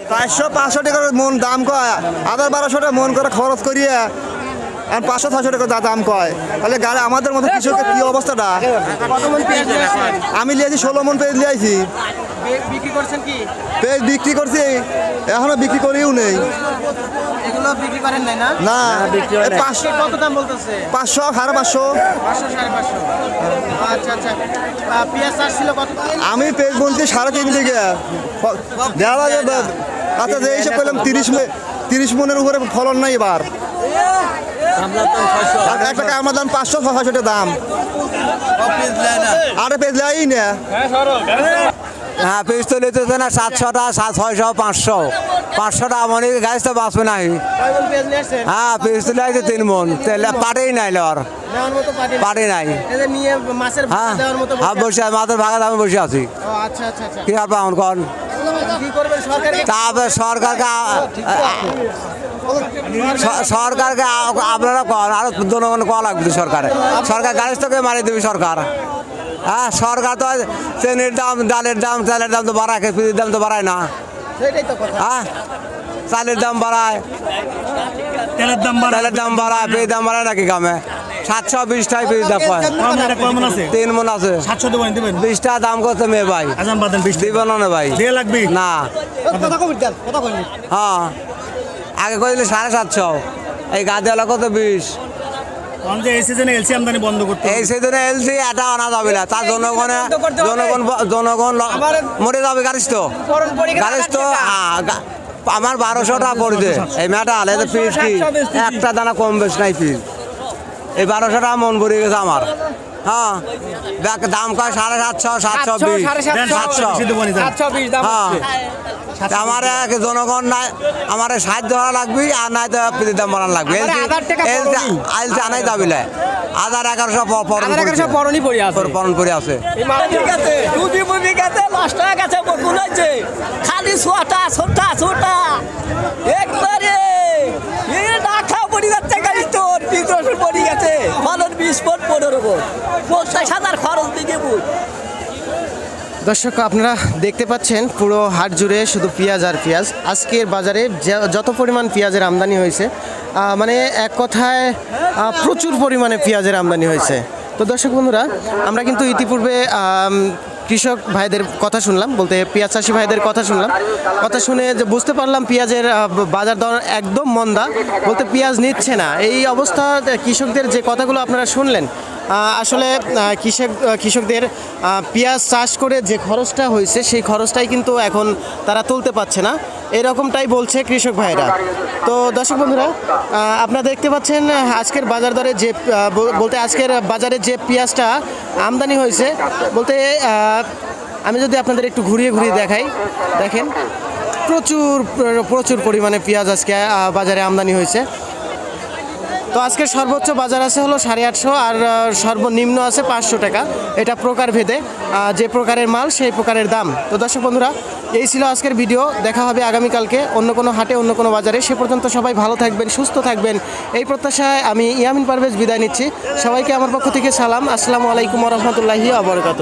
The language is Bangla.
চারশো পাঁচশো টাকার মন দাম কয়? আদার টাকা মন করে খরচ করিয়ে আর পাঁচশো ছশো টাকা দা- দাম কয়। তাহলে গাড়ি আমাদের মতো কৃষকের কি অবস্থাটা? আমি লিয়েছি ষোলো মন পেজ লিয়েছি। পেজ বিক্রি করছি এখনও বিক্রি করিও নেই। না? না পাঁচশো কত দাম বলতেছে? পাঁচশো সাড়ে পাঁচশো। আচ্ছা আচ্ছা। আমি পেজ বলছি সাড়ে তিন দেওয়া আচ্ছা যে হিসেব করলাম তিরিশ মে- তিরিশ মনের উপরে ফলন নাই এবার। আর একটা আমার দাম পাঁচশো ছশো টাকা দাম। আরে পেজ লাই না। হ্যাঁ পিস তো নিতেছে না সাতশোটা সাত ছয়শো পাঁচশো। পাঁচশোটা মানে গাছ তো বাঁচবে নাই। হ্যাঁ পিস তো লাগছে তিন মন। তেলে পাটেই নাই লর পাটে নাই। মাছের হ্যাঁ দেওয়ার হ্যাঁ বসে আছি। মাথার ভাগা দামে বসে আছি। ও আচ্ছা আচ্ছা আচ্ছা। কি আর পাউন কন তারপরে সরকারকে? সরকারকে আপনারা আরও জনগণ কল লাগবে সরকারে। সরকার গাড়ি তোকে মারি দেবে সরকার। হ্যাঁ সরকার তো চেনির দাম ডালের দাম চালের দাম তো বাড়ায় পিসির দাম তো বাড়ায় না। সেটাই তো কথা। হ্যাঁ চালের দাম বাড়ায়। তেলের দাম বাড়া তেলের দাম বাড়ায় পেয়ে দাম বাড়ায় নাকি কামে সাতশো বিশ টাকা পিস দাম পায় তিন মন আছে। বিশ টাকা দাম করছে মেয়ে ভাই। দিব না ভাই। লাগবে? না। হ্যাঁ। আগে কইলে সাড়ে সাতশো। এই গাদি হলো কত বিশ? এই সিজনে এলসি আমদানি বন্ধ করতে এই সেদিনে এলসি এটা আনা যাবে না। তার জনগণে জনগণ জনগণ ল- মরে যাবে গাড়িস তো গাড়িস তো হ্যাঁ, গা- আমার বারোশো টাকা পড়ছে। এই মেয়েটা আলে পিস কি? একটা দানা কম বেশ নাই পিস এই বারোশো টাকা মন ভরে গেছে আমার। হ্যাঁ দাম কয়? সাড়ে সাতশো সাতশো বিশ। সাতশো। হ্যাঁ। আমার এক জনগণ নাই আমার সাহায্য করা লাগবে আর নাই তো দাম বাড়ানো লাগবে। আইলতে আনাই দাবিলে হাজার এগারোশো পরনি পড়ে আছে। পরন করে আছে। গেছে গেছে বকুল হয়েছে। খালি ছোটা ছোটা ছোটা এ না খাওয়া পড়ে যাচ্ছে গাড়ি তোর বিদ্রোহ পড়ে গেছে ফলন দর্শক, আপনারা দেখতে পাচ্ছেন পুরো হাট জুড়ে শুধু পেঁয়াজ আর পেঁয়াজ। আজকের বাজারে যত পরিমাণ পেঁয়াজের আমদানি হয়েছে মানে এক কথায় প্রচুর পরিমাণে পেঁয়াজের আমদানি হয়েছে। তো দর্শক বন্ধুরা, আমরা কিন্তু ইতিপূর্বে কৃষক ভাইদের কথা শুনলাম, বলতে পেঁয়াজ চাষি ভাইদের কথা শুনলাম। কথা শুনে যে বুঝতে পারলাম পেঁয়াজের বাজার দর একদম মন্দা, বলতে পেঁয়াজ নিচ্ছে না। এই অবস্থা, কৃষকদের যে কথাগুলো আপনারা শুনলেন আসলে কৃষক, কৃষকদের পেঁয়াজ চাষ করে যে খরচটা হয়েছে, সেই খরচটাই কিন্তু এখন তারা তুলতে পারছে না। এরকমটাই বলছে কৃষক ভাইরা। তো দর্শক বন্ধুরা আপনারা দেখতে পাচ্ছেন আজকের বাজার দরে যে বলতে আজকের বাজারে যে পেঁয়াজটা আমদানি হয়েছে, বলতে আমি যদি আপনাদের একটু ঘুরিয়ে ঘুরিয়ে দেখাই, দেখেন, প্রচুর প্রচুর পরিমাণে পেঁয়াজ আজকে বাজারে আমদানি হয়েছে। তো আজকে সর্বোচ্চ বাজার আছে হলো সাড়ে আটশো আর সর্বনিম্ন আছে পাঁচশো টাকা। এটা প্রকার ভেদে যে প্রকারের মাল সেই প্রকারের দাম। তো দর্শক বন্ধুরা, এই ছিল আজকের ভিডিও। দেখা হবে আগামীকালকে অন্য কোনো হাটে, অন্য কোনো বাজারে। সে পর্যন্ত সবাই ভালো থাকবেন, সুস্থ থাকবেন। এই প্রত্যাশায় আমি ইয়ামিন পারভেজ বিদায় নিচ্ছি। সবাইকে আমার পক্ষ থেকে সালাম। আসসালামু আলাইকুম রহমতুল্লাহি আবরকাত